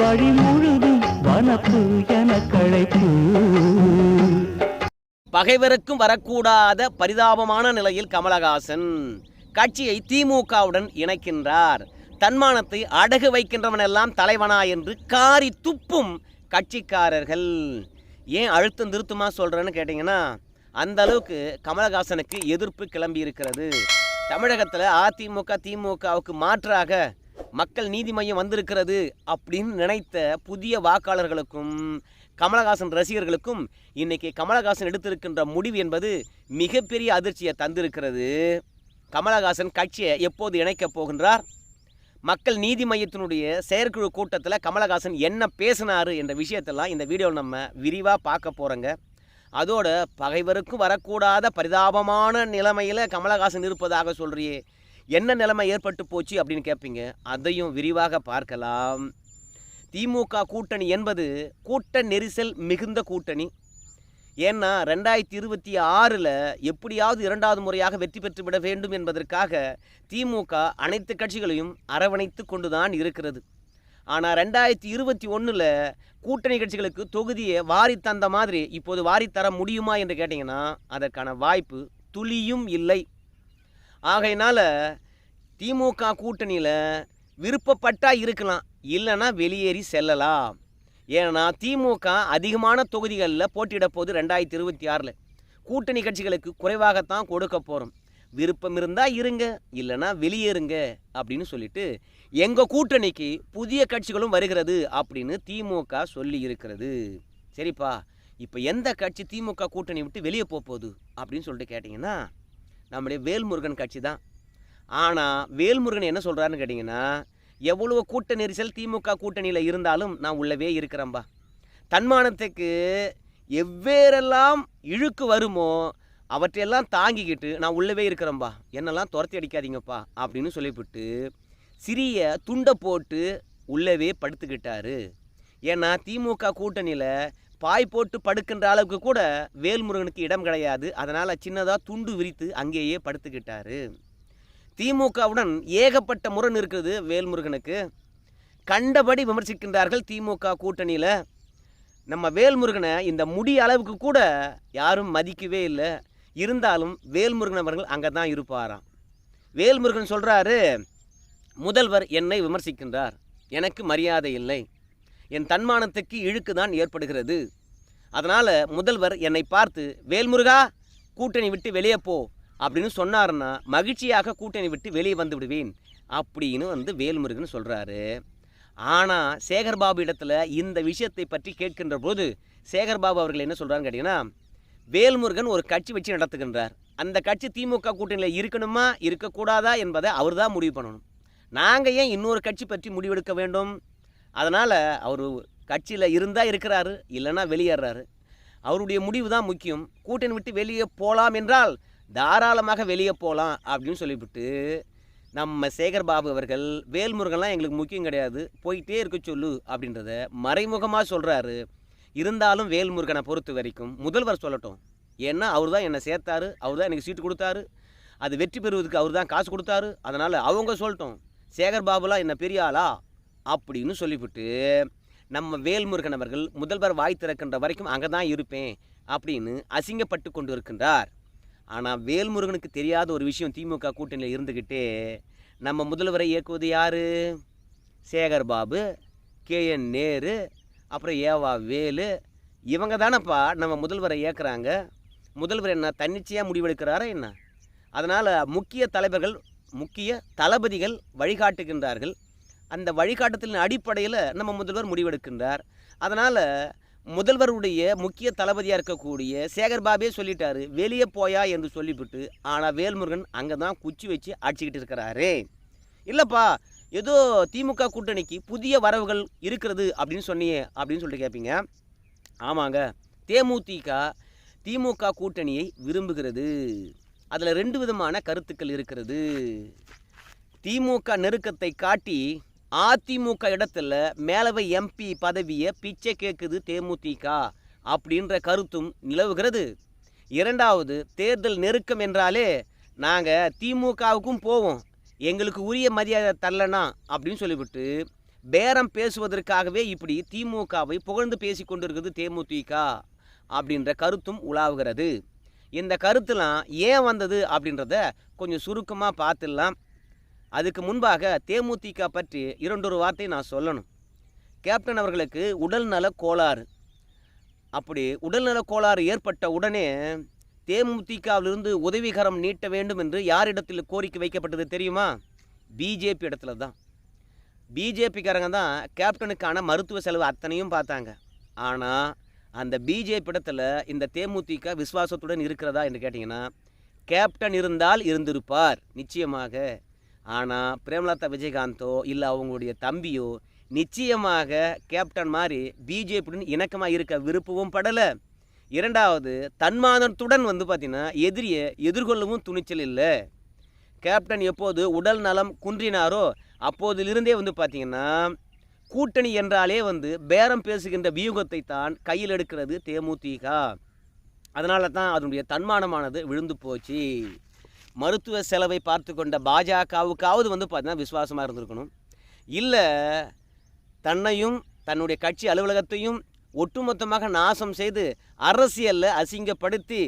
வழி முழுதும் வனப்பு என கழைப்பு பகைவருக்கும் வரக்கூடாத பரிதாபமான நிலையில் கமலஹாசன் கட்சியை திமுகவுடன் இணைக்கின்றார். தன்மானத்தை அடகு வைக்கின்றவன் எல்லாம் தலைவனா என்று காரி துப்பும் கட்சிக்காரர்கள். ஏன் அழுத்தம் திருத்தமா சொல்றேன்னு கேட்டிங்கன்னா அந்த அளவுக்கு கமலஹாசனுக்கு எதிர்ப்பு கிளம்பி இருக்கிறது தமிழகத்தில் அதிமுக திமுகவுக்கு மாற்றாக மக்கள் நீதி மையம் வந்திருக்கிறது அப்படின்னு நினைத்த புதிய வாக்காளர்களுக்கும் கமலஹாசன் ரசிகர்களுக்கும் இன்னைக்கு கமலஹாசன் எடுத்திருக்கின்ற முடிவு என்பது மிகப்பெரிய அதிர்ச்சியை தந்திருக்கிறது. கமலஹாசன் கட்சியை எப்போது இணைக்கப் போகின்றார்? மக்கள் நீதி மையத்தினுடைய செயற்குழு கூட்டத்தில் கமலஹாசன் என்ன பேசினார் என்ற விஷயத்தெல்லாம் இந்த வீடியோவில் நம்ம விரிவாக பார்க்க போகிறோங்க அதோட பகைவருக்கும் வரக்கூடாத பரிதாபமான நிலைமையில் கமலஹாசன் இருப்பதாக சொல்றியே. என்ன நிலைமை ஏற்பட்டு போச்சு அப்படின்னு கேட்பீங்க அதையும் விரிவாக பார்க்கலாம். திமுக கூட்டணி என்பது கூட்ட நெரிசல் மிகுந்த கூட்டணி. ஏன்னா ரெண்டாயிரத்தி இருபத்தி ஆறில் எப்படியாவது இரண்டாவது முறையாக வெற்றி பெற்று விட வேண்டும் என்பதற்காக திமுக அனைத்து கட்சிகளையும் அரவணைத்து கொண்டுதான் இருக்கிறது. ஆனால் ரெண்டாயிரத்தி இருபத்தி ஒன்றில் கூட்டணி கட்சிகளுக்கு தொகுதியை வாரி தந்த மாதிரி இப்போது வாரி தர முடியுமா என்று கேட்டிங்கன்னா அதற்கான வாய்ப்பு துளியும் இல்லை. ஆகையினால திமுக கூட்டணியில் விருப்பப்பட்டால் இருக்கலாம் இல்லைன்னா வெளியேறி செல்லலாம். ஏன்னா திமுக அதிகமான தொகுதிகளில் போட்டியிட போது ரெண்டாயிரத்தி இருபத்தி ஆறில். கூட்டணி கட்சிகளுக்கு குறைவாகத்தான் கொடுக்க போகிறோம் விருப்பம் இருந்தால் இருங்க இல்லைன்னா வெளியேறுங்க அப்படின்னு சொல்லிட்டு எங்கள் கூட்டணிக்கு புதிய கட்சிகளும் வருகிறது அப்படின்னு திமுக சொல்லி இருக்கிறது. சரிப்பா இப்போ எந்த கட்சி திமுக கூட்டணி விட்டு வெளியே போகுது அப்படின்னு சொல்லிட்டு கேட்டிங்கன்னா நம்முடைய வேல்முருகன் கட்சி தான். ஆனால் வேல்முருகன் என்ன சொல்கிறாருன்னு கேட்டிங்கன்னா எவ்வளோ கூட்ட நெரிசல் திமுக கூட்டணியில் இருந்தாலும் நான் உள்ளவே இருக்கிறேன்பா. தன்மானத்துக்கு எவ்வேறெல்லாம் இழுக்கு வருமோ அவற்றையெல்லாம் தாங்கிக்கிட்டு நான் உள்ளவே இருக்கிறேன்பா. என்னெல்லாம் துரத்தி அடிக்காதீங்கப்பா அப்படின்னு சொல்லிவிட்டு சிறிய துண்டை போட்டு உள்ளவே படுத்துக்கிட்டாரு. ஏன்னா திமுக கூட்டணியில் பாய் போட்டு படுக்கின்ற அளவுக்கு கூட வேல்முருகனுக்கு இடம் கிடையாது. அதனால் சின்னதாக துண்டு விரித்து அங்கேயே படுத்துக்கிட்டார். திமுகவுடன் ஏகப்பட்ட முரண் இருக்குது வேல்முருகனுக்கு. கண்டபடி விமர்சிக்கின்றார்கள் திமுக கூட்டணியில். நம்ம வேல்முருகனை இந்த முடி அளவுக்கு கூட யாரும் மதிக்கவே இல்லை. இருந்தாலும் வேல்முருகன் அவர்கள் அங்கே தான் இருப்பாராம். வேல்முருகன் சொல்கிறாரு முதல்வர் என்னை விமர்சிக்கின்றார். எனக்கு மரியாதை இல்லை. என் தன்மானத்துக்கு இழுக்கு தான் ஏற்படுகிறது. அதனால் முதல்வர் என்னை பார்த்து வேல்முருகா கூட்டணி விட்டு வெளியே போ அப்படின்னு சொன்னார்னா மகிழ்ச்சியாக கூட்டணி விட்டு வெளியே வந்து விடுவேன் அப்படின்னு வந்து வேல்முருகன் சொல்கிறாரு ஆனால் சேகர்பாபு இடத்துல இந்த விஷயத்தை பற்றி கேட்கின்ற போது சேகர்பாபு அவர்கள் என்ன சொல்கிறான்னு கேட்டிங்கன்னா வேல்முருகன் ஒரு கட்சி வச்சு நடத்துகின்றார். அந்த கட்சி திமுக கூட்டணியில் இருக்கணுமா இருக்கக்கூடாதா என்பதை அவர் தான் முடிவு பண்ணணும். நாங்கள் ஏன் இன்னொரு கட்சி பற்றி முடிவெடுக்க வேண்டும்? அதனால் அவர் கட்சியில் இருந்தால் இருக்கிறாரு இல்லைன்னா வெளியேறாரு. அவருடைய முடிவு தான் முக்கியம். கூட்டணி விட்டு வெளியே போகலாம் என்றால் தாராளமாக வெளியே போகலாம் அப்படின்னு சொல்லிவிட்டு நம்ம சேகர் பாபு அவர்கள் வேல்முருகன்லாம் எங்களுக்கு முக்கியம் கிடையாது. போயிட்டே இருக்க சொல்லு அப்படின்றத மறைமுகமாக சொல்கிறாரு இருந்தாலும் வேல்முருகனை பொறுத்த வரைக்கும் முதல்வர் சொல்லட்டும். ஏன்னா அவர் தான் என்னை சேர்த்தாரு அவர் தான் எனக்கு சீட்டு கொடுத்தாரு. அது வெற்றி பெறுவதற்கு அவர் தான் காசு கொடுத்தாரு. அதனால் அவங்க சொல்லட்டும். சேகர் பாபுலாம் என்ன பெரிய ஆளா? அப்படின்னு சொல்லிவிட்டு நம்ம வேல்முருகன் அவர்கள் முதல்வர் வாய் திறக்கின்ற வரைக்கும் அங்கே தான் இருப்பேன் அப்படின்னு அசிங்கப்பட்டு கொண்டு இருக்கின்றார். ஆனால் வேல்முருகனுக்கு தெரியாத ஒரு விஷயம் திமுக கூட்டணியில் இருந்துக்கிட்டே நம்ம முதல்வரை இயக்குவது யார்? சேகர் பாபு கே என் நேரு அப்புறம் ஏவா வேலு. இவங்க தானப்பா நம்ம முதல்வரை இயக்குறாங்க. முதல்வர் என்ன தன்னிச்சையாக முடிவெடுக்கிறாரா என்ன? அதனால் முக்கிய தலைவர்கள் முக்கிய தளபதிகள் வழிகாட்டுகின்றார்கள். அந்த வழிகாட்டுதலின் அடிப்படையில் நம்ம முதல்வர் முடிவெடுக்கின்றார். அதனால் முதல்வருடைய முக்கிய தளபதியாக இருக்கக்கூடிய சேகர் பாபே சொல்லிட்டாரு வெளியே போயா என்று சொல்லிவிட்டு ஆனால் வேல்முருகன் அங்கே தான் குச்சி வச்சு அடிச்சுக்கிட்டு இருக்கிறாரு. இல்லைப்பா ஏதோ திமுக கூட்டணிக்கு புதிய வரவுகள் இருக்கிறது அப்படின்னு சொன்னியே அப்படின்னு சொல்லிட்டு கேட்பீங்க ஆமாங்க தேமுதிக திமுக கூட்டணியை விரும்புகிறது. அதில் ரெண்டு விதமான கருத்துக்கள் இருக்கிறது. திமுக நெருக்கத்தை காட்டி அதிமுக இடத்துல மேலவை எம்பி பதவியை பிச்சை கேட்குது தேமுதிக அப்படின்ற கருத்தும் நிலவுகிறது. இரண்டாவது தேர்தல் நெருக்கம் என்றாலே நாங்கள் திமுகவுக்கும் போவோம். எங்களுக்கு உரிய மரியாதை தரலனா அப்படின்னு சொல்லிவிட்டு பேரம் பேசுவதற்காகவே இப்படி திமுகவை புகழ்ந்து பேசி கொண்டிருக்குது தேமுதிக அப்படின்ற கருத்தும் உலாவுகிறது. இந்த கருத்துலாம் ஏன் வந்தது அப்படின்றத கொஞ்சம் சுருக்கமாக பார்த்துடலாம். அதுக்கு முன்பாக தேமுதிக பற்றி இரண்டொரு வார்த்தை நான் சொல்லணும். கேப்டன் அவர்களுக்கு உடல்நல கோளாறு. அப்படி உடல்நல கோளாறு ஏற்பட்ட உடனே தேமுதிகவிலிருந்து உதவிகரம் நீட்ட வேண்டும் என்று யாரிடத்தில் கோரிக்கை வைக்கப்பட்டது தெரியுமா? பிஜேபி இடத்துல தான். பிஜேபிக்காரங்க தான் கேப்டனுக்கான மருத்துவ செலவு அத்தனையும் பார்த்தாங்க. ஆனால் அந்த பிஜேபி இடத்துல இந்த தேமுதிக விசுவாசத்துடன் இருக்கிறதா என்று கேட்டிங்கன்னா கேப்டன் இருந்தால் இருந்திருப்பார். நிச்சயமாக ஆனால் பிரேமலதா விஜயகாந்தோ இல்லை அவங்களுடைய தம்பியோ நிச்சயமாக கேப்டன் மாதிரி பிஜேபியுடன் இணக்கமாக இருக்க விருப்பமும் படலை. இரண்டாவது தன்மானத்துடன் வந்து பார்த்திங்கன்னா எதிரியை எதிர்கொள்ளவும் துணிச்சல் இல்லை. கேப்டன் எப்போது உடல் நலம் குன்றினாரோ அப்போதிலிருந்தே வந்து பார்த்திங்கன்னா கூட்டணி என்றாலே வந்து பேரம் பேசுகின்ற வியூகத்தை தான் கையில் எடுக்கிறது தேமுதிக அதனால தான் அதனுடைய தன்மானமானது விழுந்து போச்சு. மருத்துவ செலவை பார்த்து கொண்ட பாஜகவுக்காவது வந்து பார்த்தீங்கன்னா விசுவாசமாக இருந்திருக்கணும். இல்லை தன்னையும் தன்னுடைய கட்சி அலுவலகத்தையும் ஒட்டுமொத்தமாக நாசம் செய்து அரசியலில் அசிங்கப்படுத்தி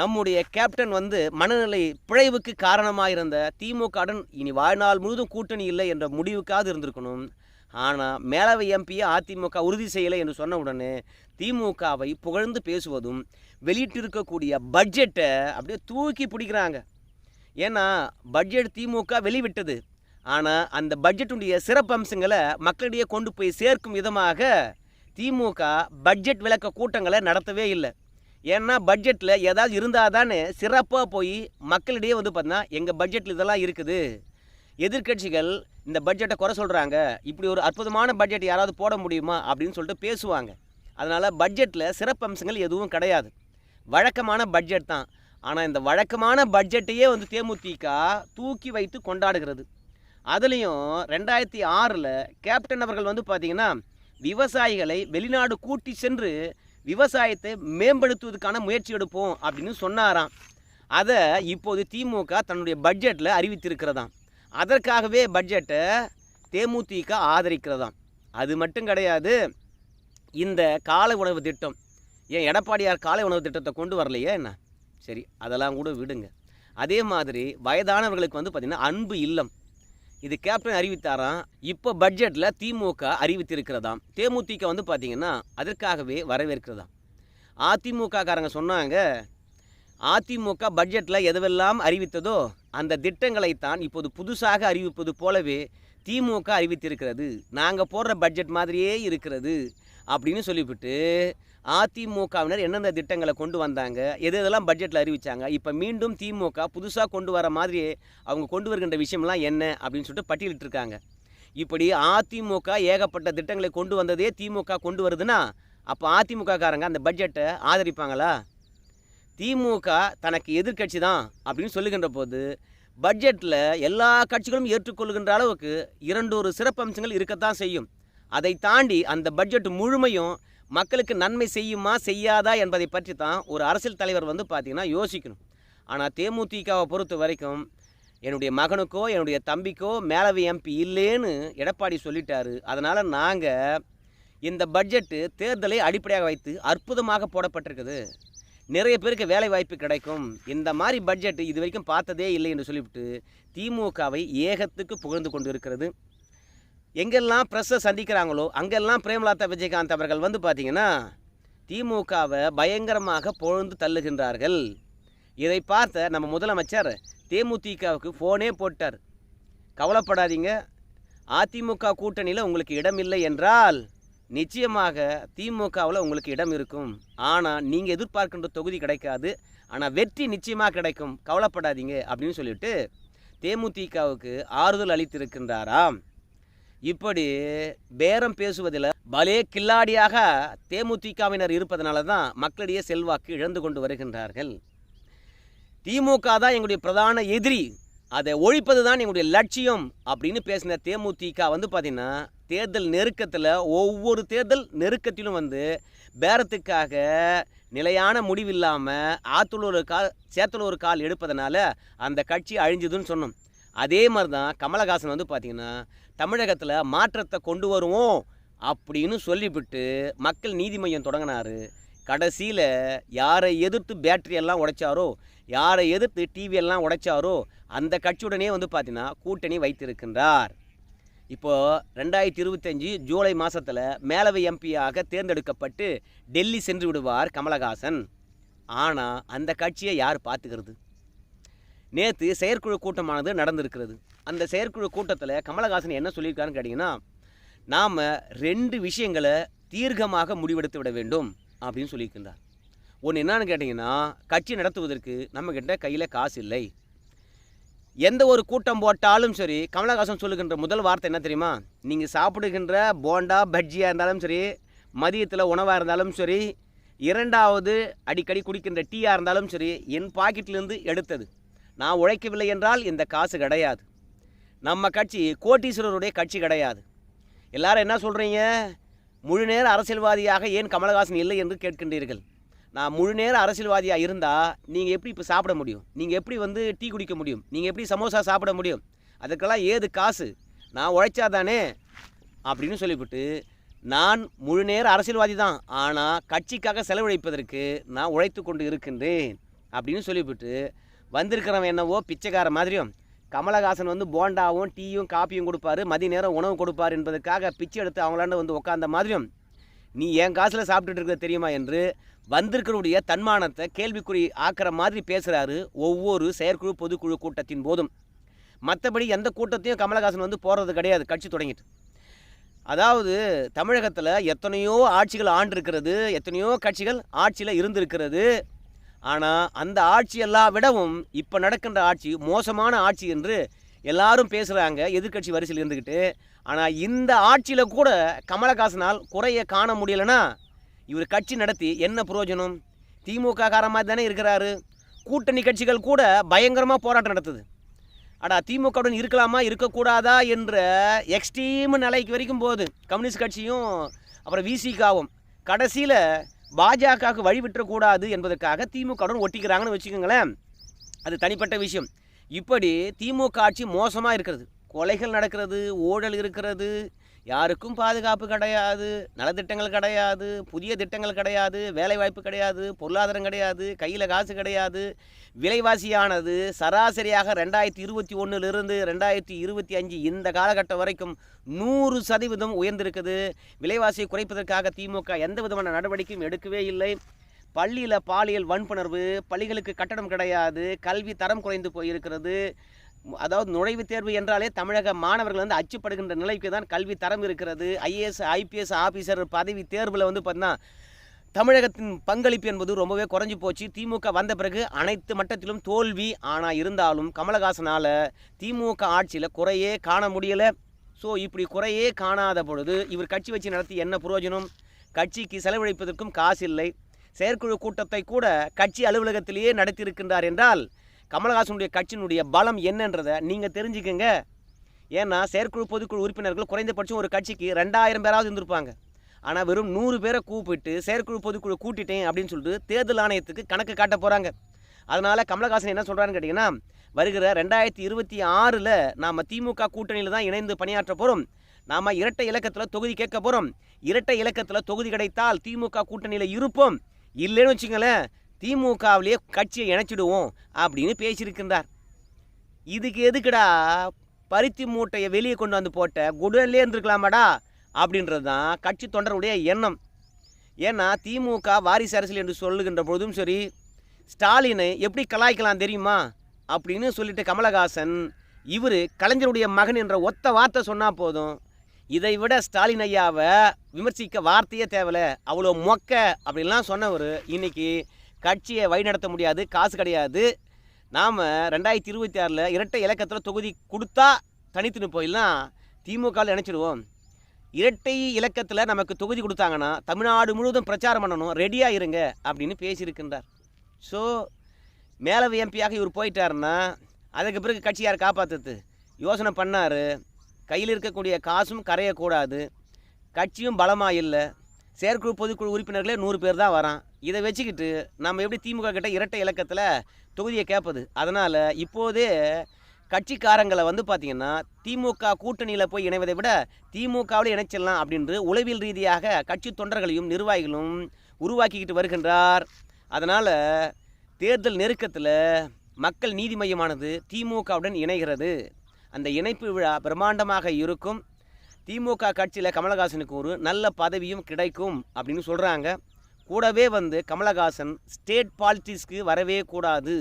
நம்முடைய கேப்டன் வந்து மனநிலை பிழைவுக்கு காரணமாக இருந்த திமுகவுடன் இனி வாழ்நாள் முழுதும் கூட்டணி இல்லை என்ற முடிவுக்காவது இருந்திருக்கணும். ஆனால் மேலவை எம்பியை அதிமுக உறுதி செய்யலை என்று சொன்ன உடனே திமுகவை புகழ்ந்து பேசுவதும் வெளியிட்டிருக்கக்கூடிய பட்ஜெட்டை அப்படியே தூக்கி பிடிக்கிறாங்க. ஏன்னா பட்ஜெட் திமுக வெளிவிட்டது. ஆனால் அந்த பட்ஜெட்டுடைய சிறப்பம்சங்களை மக்களிடையே கொண்டு போய் சேர்க்கும் விதமாக திமுக பட்ஜெட் விளக்க கூட்டங்களை நடத்தவே இல்லை. ஏன்னா பட்ஜெட்டில் ஏதாவது இருந்தால் தானே சிறப்பாக போய் மக்களிடையே வந்து பார்த்தீங்கன்னா எங்கள் பட்ஜெட்டில் இதெல்லாம் இருக்குது. எதிர்க்கட்சிகள் இந்த பட்ஜெட்டை குறை சொல்கிறாங்க இப்படி ஒரு அற்புதமான பட்ஜெட் யாராவது போட முடியுமா அப்படின்னு சொல்லிட்டு பேசுவாங்க. அதனால் பட்ஜெட்டில் சிறப்பம்சங்கள் எதுவும் கிடையாது. வழக்கமான பட்ஜெட் தான். ஆனால் இந்த வழக்கமான பட்ஜெட்டையே வந்து தேமுதிக தூக்கி வைத்து கொண்டாடுகிறது. அதுலேயும் ரெண்டாயிரத்தி ஆறில் கேப்டன் அவர்கள் வந்து பார்த்திங்கன்னா விவசாயிகளை வெளிநாடு கூட்டி சென்று விவசாயத்தை மேம்படுத்துவதற்கான முயற்சி எடுப்போம் அப்படின்னு சொன்னாராம். அதை இப்போது திமுக தன்னுடைய பட்ஜெட்டில் அறிவித்திருக்கிறதாம். அதற்காகவே பட்ஜெட்டை தேமுதிக ஆதரிக்கிறதாம். அது மட்டும் கிடையாது இந்த காலை உணவு திட்டம். ஏன் எடப்பாடியார் காலை உணவு திட்டத்தை கொண்டு வரலையே என்ன? சரி அதெல்லாம் கூட விடுங்க. அதே மாதிரி வயதானவர்களுக்கு வந்து பார்த்திங்கன்னா அன்பு இல்லம். இது கேப்டன் அறிவித்தாராம். இப்போ பட்ஜெட்டில் திமுக அறிவித்திருக்கிறதாம். தேமுதிக வந்து பார்த்திங்கன்னா அதற்காகவே வரவேற்கிறதாம். அதிமுக காரங்க சொன்னாங்க அதிமுக பட்ஜெட்டில் எதுவெல்லாம் அறிவித்ததோ அந்த திட்டங்களைத்தான் இப்போது புதுசாக அறிவிப்பது போலவே திமுக அறிவித்திருக்கிறது. நாங்கள் போடுற பட்ஜெட் மாதிரியே இருக்கிறது. அப்படின்னு சொல்லிவிட்டு அதிமுகவினர் எந்தெந்த திட்டங்களை கொண்டு வந்தாங்க எது எதெல்லாம் பட்ஜெட்டில் அறிவித்தாங்க இப்போ மீண்டும் திமுக புதுசாக கொண்டு வர மாதிரி அவங்க கொண்டு வருகின்ற விஷயம்லாம் என்ன அப்படின்னு சொல்லிட்டு பட்டியலிட்டிருக்காங்க. இப்படி அதிமுக ஏகப்பட்ட திட்டங்களை கொண்டு வந்ததே திமுக கொண்டு வருதுன்னா அப்போ அதிமுககாரங்க அந்த பட்ஜெட்டை ஆதரிப்பாங்களா? திமுக தனக்கு எதிர்க்கட்சி தான் அப்படின்னு சொல்லுகின்ற போது பட்ஜெட்டில் எல்லா கட்சிகளும் ஏற்றுக்கொள்கின்ற அளவுக்கு இரண்டொரு சிறப்பம்சங்கள் இருக்கத்தான் செய்யும். அதை தாண்டி அந்த பட்ஜெட் முழுமையும் மக்களுக்கு நன்மை செய்யுமா செய்யாதா என்பதை பற்றி தான் ஒரு அரசியல் தலைவர் வந்து பார்த்திங்கன்னா யோசிக்கணும். ஆனால் தேமுதிகவை பொறுத்த வரைக்கும் என்னுடைய மகனுக்கோ என்னுடைய தம்பிக்கோ மேலவை எம்பி இல்லைன்னு எடப்பாடி சொல்லிட்டாரு. அதனால் நாங்கள் இந்த பட்ஜெட்டு தேர்தலை அடிப்படையாக வைத்து அற்புதமாக போடப்பட்டிருக்குது. நிறைய பேருக்கு வேலை வாய்ப்பு கிடைக்கும். இந்த மாதிரி பட்ஜெட் இது வரைக்கும் பார்த்ததே இல்லை என்று சொல்லிவிட்டு திமுகவை ஏகத்துக்கு புகழ்ந்து கொண்டு இருக்கிறது எங்கெல்லாம் ப்ரெஸ்ஸை சந்திக்கிறாங்களோ அங்கெல்லாம் பிரேமலதா விஜயகாந்த் அவர்கள் வந்து பார்த்திங்கன்னா திமுகவை பயங்கரமாக பொழுந்து தள்ளுகின்றார்கள். இதை பார்த்த நம்ம முதலமைச்சர் தேமுதிகவுக்கு ஃபோனே போட்டார். கவலைப்படாதீங்க. அதிமுக கூட்டணியில் உங்களுக்கு இடம் இல்லை என்றால் நிச்சயமாக திமுகவில் உங்களுக்கு இடம் இருக்கும். ஆனால் நீங்கள் எதிர்பார்க்கின்ற தொகுதி கிடைக்காது. ஆனால் வெற்றி நிச்சயமாக கிடைக்கும். கவலைப்படாதீங்க அப்படின்னு சொல்லிட்டு தேமுதிகவுக்கு ஆறுதல் அளித்திருக்கின்றாராம். இப்படி பேரம் பேசுவதில் பலே கில்லாடியாக தேமுதிகவினர் இருப்பதனால தான் மக்களிடையே செல்வாக்கு இழந்து கொண்டு வருகின்றார்கள். திமுக தான் எங்களுடைய பிரதான எதிரி. அதை ஒழிப்பது தான் எங்களுடைய லட்சியம் அப்படின்னு பேசின தேமுதிக வந்து பார்த்திங்கன்னா தேர்தல் நெருக்கத்தில் ஒவ்வொரு தேர்தல் நெருக்கத்திலும் வந்து பேரத்துக்காக நிலையான முடிவில்லாமல் ஆற்றுல ஒரு கால் சேத்துல ஒரு கால் எடுப்பதனால அந்த கட்சி அழிஞ்சுதுன்னு சொன்னோம். அதே மாதிரி தான் கமலஹாசன் வந்து பார்த்திங்கன்னா தமிழகத்தில் மாற்றத்தை கொண்டு வருவோம் அப்படின்னு சொல்லிவிட்டு மக்கள் நீதி மையம் தொடங்கினார். கடைசியில் யாரை எதிர்த்து பேட்டரியெல்லாம் உடைச்சாரோ யாரை எதிர்த்து டிவியெல்லாம் உடைச்சாரோ அந்த கட்சியுடனே வந்து பார்த்தீங்கன்னா கூட்டணி வைத்திருக்கின்றார். இப்போது ரெண்டாயிரத்தி இருபத்தஞ்சி ஜூலை மாதத்தில் மேலவை எம்பியாக தேர்ந்தெடுக்கப்பட்டு டெல்லி சென்று விடுவார் கமலஹாசன். ஆனால் அந்த கட்சியை யார் பார்த்துக்கிறது? நேற்று செயற்குழு கூட்டமானது நடந்திருக்கிறது. அந்த செயற்குழு கூட்டத்தில் கமலஹாசன் என்ன சொல்லியிருக்காருன்னு கேட்டிங்கன்னா நாம் ரெண்டு விஷயங்களை தீர்க்கமாக முடிவெடுத்து விட வேண்டும் அப்படின்னு சொல்லியிருக்கின்றார். ஒன்று என்னன்னு கேட்டிங்கன்னா கட்சி நடத்துவதற்கு நம்மக்கிட்ட கையில் காசு இல்லை. எந்த ஒரு கூட்டம் போட்டாலும் சரி கமலஹாசன் சொல்லுகின்ற முதல் வார்த்தை என்ன தெரியுமா? நீங்கள் சாப்பிடுகின்ற போண்டா பஜ்ஜியாக இருந்தாலும் சரி மதியத்தில் உணவாக இருந்தாலும் சரி இரண்டாவது அடிக்கடி குடிக்கின்ற டீயாக இருந்தாலும் சரி என் பாக்கெட்லேருந்து எடுத்தது. நான் உழைக்கவில்லை என்றால் இந்த காசு கிடையாது. நம்ம கட்சி கோட்டீஸ்வரருடைய கட்சி கிடையாது. எல்லாரும் என்ன சொல்கிறீங்க முழு நேர அரசியல்வாதியாக ஏன் கமலஹாசன் இல்லை என்று கேட்கின்றீர்கள். நான் முழு நேர அரசியல்வாதியாக இருந்தால் நீங்கள் எப்படி இப்போ சாப்பிட முடியும்? நீங்கள் எப்படி வந்து டீ குடிக்க முடியும்? நீங்கள் எப்படி சமோசா சாப்பிட முடியும்? அதுக்கெல்லாம் ஏது காசு? நான் உழைச்சாதானே அப்படின்னு சொல்லிவிட்டு நான் முழு நேர அரசியல்வாதி தான். ஆனால் கட்சிக்காக செலவழிப்பதற்கு நான் உழைத்து கொண்டு இருக்கின்றேன் அப்படின்னு சொல்லிவிட்டு வந்திருக்கிறவன் என்னவோ பிச்சைக்கார மாதிரியும் கமலஹாசன் வந்து போண்டாவும் டீயும் காப்பியும் கொடுப்பாரு மதிய நேரம் உணவு கொடுப்பார் என்பதற்காக பிச்சை எடுத்து அவங்களாண்ட வந்து உட்காந்த மாதிரியும் நீ என் காசில் சாப்பிட்டுட்டு இருக்கிறது தெரியுமா என்று வந்திருக்கிறவுடைய தன்மானத்தை கேள்விக்குறி ஆக்கிற மாதிரி பேசுகிறாரு ஒவ்வொரு செயற்குழு பொதுக்குழு கூட்டத்தின் போதும். மற்றபடி எந்த கூட்டத்தையும் கமலஹாசன் வந்து போகிறது கிடையாது கட்சி தொடங்கிட்டு. அதாவது தமிழகத்தில் எத்தனையோ ஆட்சிகள் ஆண்டிருக்கிறது எத்தனையோ கட்சிகள் ஆட்சியில் இருந்திருக்கிறது ஆனால் அந்த ஆட்சியெல்லாம் விடவும் இப்போ நடக்கின்ற ஆட்சி மோசமான ஆட்சி என்று எல்லாரும் பேசுகிறாங்க எதிர்க்கட்சி வரிசையில் இருந்துக்கிட்டு ஆனால் இந்த ஆட்சியில் கூட கமலஹாசனால் குறைய காண முடியலைன்னா இவர் கட்சி நடத்தி என்ன பிரயோஜனம் திமுக காரமாக தானே இருக்கிறாரு. கூட்டணி கட்சிகள் கூட பயங்கரமாக போராட்டம் நடத்துது. அடா திமுகவுடன் இருக்கலாமா இருக்கக்கூடாதா என்ற எக்ஸ்ட்ரீம் நிலைக்கு வரைக்கும் போகுது. கம்யூனிஸ்ட் கட்சியும் அப்புறம் விசிகாவும் கடைசியில் பாஜகவுக்கு வழி விட்டுறக்கூடாது என்பதற்காக திமுகவுடன் ஒட்டிக்கிறாங்கன்னு வச்சுக்கோங்களேன். அது தனிப்பட்ட விஷயம். இப்படி திமுக ஆட்சி மோசமாக இருக்கிறது. கொலைகள் நடக்கிறது ஊழல் இருக்கிறது யாருக்கும் பாதுகாப்பு கிடையாது நலத்திட்டங்கள் கிடையாது புதிய திட்டங்கள் கிடையாது வேலைவாய்ப்பு கிடையாது பொருளாதாரம் கிடையாது கையில் காசு கிடையாது. விலைவாசியானது சராசரியாக ரெண்டாயிரத்தி இருபத்தி ஒன்றுலேருந்து ரெண்டாயிரத்தி இருபத்தி அஞ்சு இந்த காலகட்டம் வரைக்கும் நூறு சதவீதம் உயர்ந்திருக்குது. விலைவாசியை குறைப்பதற்காக திமுக எந்த விதமான நடவடிக்கையும் எடுக்கவே இல்லை. பள்ளியில் பாலியல் வன்புணர்வு பள்ளிகளுக்கு கட்டணம் கிடையாது கல்வி தரம் குறைந்து போயிருக்கிறது. அதாவது நுழைவுத் தேர்வு என்றாலே தமிழக மாணவர்கள் வந்து அச்சுப்படுகின்ற நிலைக்கு தான் கல்வி தரம் இருக்கிறது. ஐஏஎஸ் ஐபிஎஸ் ஆஃபீஸர் பதவி தேர்வில் வந்து பார்த்தீங்கன்னா தமிழகத்தின் பங்களிப்பு என்பது ரொம்பவே குறைஞ்சி போச்சு. திமுக வந்த பிறகு அனைத்து மட்டத்திலும் தோல்வி ஆனால் இருந்தாலும் கமலஹாசனால் திமுக ஆட்சியில் குறையே காண முடியலை. ஸோ இப்படி குறையே காணாத பொழுது இவர் கட்சி வச்சு நடத்தி என்ன பிரயோஜனம் கட்சிக்கு செலவழிப்பதற்கும் காசு இல்லை செயற்குழு கூட்டத்தை கூட கட்சி அலுவலகத்திலேயே நடத்தியிருக்கின்றார் என்றால் கமலஹாசனுடைய கட்சியினுடைய பலம் என்னன்றதை நீங்கள் தெரிஞ்சுக்கங்க. ஏன்னா செயற்குழு பொதுக்குழு உறுப்பினர்கள் குறைந்தபட்சம் ஒரு கட்சிக்கு ரெண்டாயிரம் பேராவது இருந்திருப்பாங்க. ஆனால் வெறும் நூறு பேரை கூப்பிட்டு செயற்குழு பொதுக்குழு கூட்டிட்டேன் அப்படின்னு சொல்லிட்டு தேர்தல் ஆணையத்துக்கு கணக்கு காட்ட போகிறாங்க அதனால் கமலஹாசன் என்ன சொல்கிறான்னு கேட்டிங்கன்னா வருகிற ரெண்டாயிரத்தி இருபத்தி ஆறில் நாம் திமுக கூட்டணியில் தான் இணைந்து பணியாற்ற போகிறோம் நாம் இரட்டை இலக்கத்தில் தொகுதி கேட்க போகிறோம் இரட்டை இலக்கத்தில் தொகுதி கிடைத்தால் திமுக கூட்டணியில் இருப்போம். இல்லைன்னு வச்சுங்களேன் திமுகவிலேயே கட்சியை இணைச்சிடுவோம் அப்படின்னு பேசியிருக்கின்றார். இதுக்கு எதுக்குடா பருத்தி மூட்டையை வெளியே கொண்டு வந்து போட்ட குடல்லே இருந்திருக்கலாமாடா அப்படின்றது தான் கட்சி தொண்டருடைய எண்ணம். ஏன்னா திமுக வாரிசு அரசியல் என்று சொல்லுகின்ற பொழுதும் சரி ஸ்டாலினை எப்படி கலாய்க்கலாம் தெரியுமா அப்படின்னு சொல்லிட்டு கமலஹாசன் இவர் கலைஞருடைய மகன் என்ற ஒத்த வார்த்தை சொன்னால் போதும். இதை விட ஸ்டாலின் ஐயாவை விமர்சிக்க வார்த்தையே தேவையில்ல அவ்வளோ மொக்க அப்படின்லாம் சொன்னவர் இன்றைக்கி கட்சியை வழிநடத்த முடியாது காசு கிடையாது. நாம் ரெண்டாயிரத்தி இருபத்தி ஆறில் இரட்டை இலக்கத்தில் தொகுதி கொடுத்தா தனித்துன்னு போயிடலாம் திமுகவில் நினச்சிடுவோம். இரட்டை இலக்கத்தில் நமக்கு தொகுதி கொடுத்தாங்கன்னா தமிழ்நாடு முழுவதும் பிரச்சாரம் பண்ணணும் ரெடியாக இருங்க அப்படின்னு பேசியிருக்கின்றார். ஸோ மேலவை எம்பியாக இவர் போயிட்டாருன்னா அதுக்கு பிறகு கட்சி யார் காப்பாற்றுறது யோசனை பண்ணார். கையில் இருக்கக்கூடிய காசும் கரையக்கூடாது. கட்சியும் பலமாக இல்லை. செயற்குழு பொதுக்குழு உறுப்பினர்களே நூறு பேர் தான் வரான். இதை வச்சுக்கிட்டு நம்ம எப்படி திமுக கிட்ட இரட்டை இலக்கத்தில் தொகுதியை கேட்பது அதனால் இப்போதே கட்சிக்காரங்களை வந்து பார்த்தீங்கன்னா திமுக கூட்டணியில் போய் இணைவதை விட திமுகவில் இணைச்சிடலாம் அப்படின்று உளவியல் ரீதியாக கட்சி தொண்டர்களையும் நிர்வாகிகளும் உருவாக்கிக்கிட்டு வருகின்றார். அதனால் தேர்தல் நெருக்கத்தில் மக்கள் நீதி மையமானது திமுகவுடன் இணைகிறது. அந்த இணைப்பு விழா பிரம்மாண்டமாக இருக்கும். திமுக கட்சியில் கமலஹாசனுக்கு ஒரு நல்ல பதவியும் கிடைக்கும் அப்படின்னு சொல்கிறாங்க கூடவே வந்து கமலஹாசன் ஸ்டேட் பாலிட்டிக்ஸ்க்கு வரவே கூடாது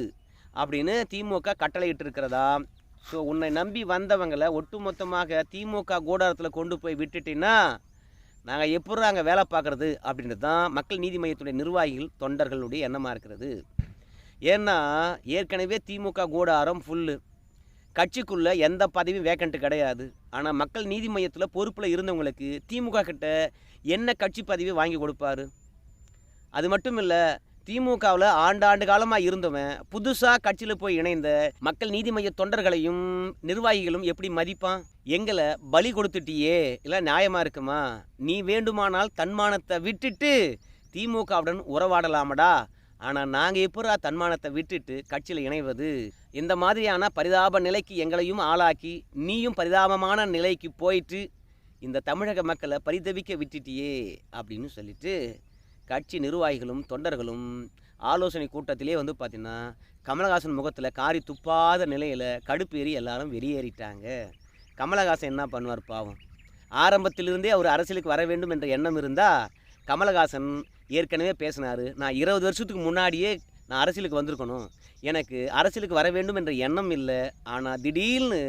அப்படின்னு திமுக கட்டளையிட்டு இருக்கிறதா ஸோ உன்னை நம்பி வந்தவங்களை ஒட்டுமொத்தமாக திமுக கூடாரத்தில் கொண்டு போய் விட்டுட்டீங்கன்னா நாங்கள் எப்படி அங்கே வேலை பார்க்குறது அப்படின்றது தான் மக்கள் நீதி மையத்துடைய நிர்வாகிகள் தொண்டர்களுடைய எண்ணமாக இருக்கிறது. ஏன்னா ஏற்கனவே திமுக கூடாரம் ஃபுல்லு கட்சிக்குள்ளே எந்த பதவியும் வேக்கண்ட்டு கிடையாது. ஆனால் மக்கள் நீதி மையத்தில் பொறுப்பில் இருந்தவங்களுக்கு திமுக கிட்ட என்ன கட்சி பதவி வாங்கி கொடுப்பாரு? அது மட்டும் இல்லை திமுகவில் ஆண்டாண்டு காலமாக இருந்தவன் புதுசாக கட்சியில் போய் இணைந்த மக்கள் நீதி மைய தொண்டர்களையும் நிர்வாகிகளும் எப்படி மதிப்பான்? எங்களை பலி கொடுத்துட்டியே இல்லை நியாயமாக இருக்குமா? நீ வேண்டுமானால் தன்மானத்தை விட்டுட்டு திமுகவுடன் உறவாடலாமடா? ஆனால் நாங்கள் எப்படா தன்மானத்தை விட்டுட்டு கட்சியில் இணைவது? இந்த மாதிரியான பரிதாப நிலைக்கு எங்களையும் ஆளாக்கி நீயும் பரிதாபமான நிலைக்கு போயிட்டு இந்த தமிழக மக்களை பரிதவிக்க விட்டுட்டியே அப்படின்னு சொல்லிட்டு கட்சி நிர்வாகிகளும் தொண்டர்களும் ஆலோசனை கூட்டத்திலே வந்து பார்த்திங்கன்னா கமலஹாசன் முகத்தில் காரி துப்பாத நிலையில் கடுப்பேறி எல்லாரும் வெளியேறிட்டாங்க. கமலஹாசன் என்ன பண்ணுவார் பாவம். ஆரம்பத்திலிருந்தே அவர் அரசியலுக்கு வர வேண்டும் என்ற எண்ணம் இருந்தால் கமலஹாசன் ஏற்கனவே பேசினார். நான் இருபது வருஷத்துக்கு முன்னாடியே நான் அரசியலுக்கு வந்திருக்கணும். எனக்கு அரசியலுக்கு வர வேண்டும் என்ற எண்ணம் இல்லை. ஆனால் திடீர்னு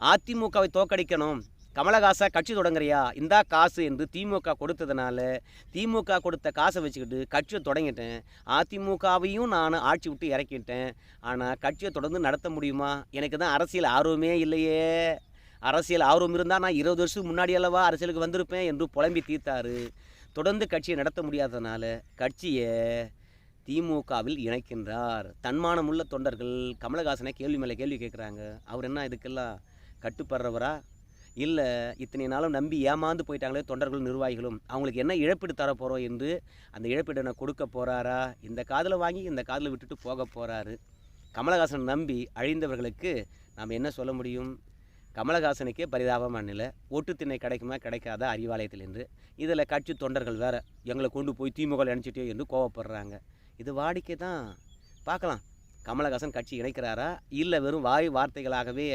அதிமுகவை தோக்கடிக்கணும் கமலஹாசா கட்சி தொடங்குறியா? இந்தா காசு என்று திமுக கொடுத்ததுனால திமுக கொடுத்த காசை வச்சுக்கிட்டு கட்சியை தொடங்கிட்டேன். அதிமுகவையும் நான் ஆட்சி விட்டு இறக்கிட்டேன். ஆனால் கட்சியை தொடர்ந்து நடத்த முடியுமா? எனக்கு தான் அரசியல் ஆர்வமே இல்லையே. அரசியல் ஆர்வம் இருந்தால் நான் இருபது வருஷத்துக்கு முன்னாடி அல்லவா அரசியலுக்கு வந்திருப்பேன் என்று புலம்பி தீர்த்தாரு. தொடர்ந்து கட்சியை நடத்த முடியாததுனால கட்சியை திமுகவில் இணைக்கின்றார். தன்மானமுள்ள தொண்டர்கள் கமலஹாசனை கேள்வி மேலே கேள்வி கேட்குறாங்க அவர் என்ன இதுக்கெல்லாம் கட்டுப்படுறவரா? இல்லை இத்தனை நாளும் நம்பி ஏமாந்து போயிட்டாங்களே தொண்டர்கள் நிர்வாகிகளும். அவங்களுக்கு என்ன இழப்பீடு தரப்போகிறோம் என்று அந்த இழப்பீடு என்ன கொடுக்க போகிறாரா இந்த காதில் வாங்கி இந்த காதில் விட்டுட்டு போக போகிறாரு கமலஹாசன் நம்பி அழிந்தவர்களுக்கு நாம் என்ன சொல்ல முடியும்? கமலஹாசனுக்கே பரிதாபமான நிலை ஒட்டு திண்ணை கிடைக்குமா கிடைக்காத அறிவாலயத்தில் என்று இதில் கட்சி தொண்டர்கள் வேறு எங்களை கொண்டு போய் திமுக இணைச்சிட்டே என்று கோவப்படுறாங்க. இது வாடிக்கை தான். பார்க்கலாம். கமலஹாசன் கட்சி இணைக்கிறாரா? இல்லை வெறும் வாய் வார்த்தைகளாகவே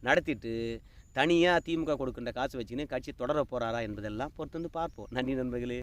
நடத்திட்டு தனியாக திமுக கொடுக்கின்ற காசு வச்சுன்னு கட்சி தொடர போகிறாரா என்பதெல்லாம் பொறுத்து வந்து பார்ப்போம். நன்றி நண்பர்களே.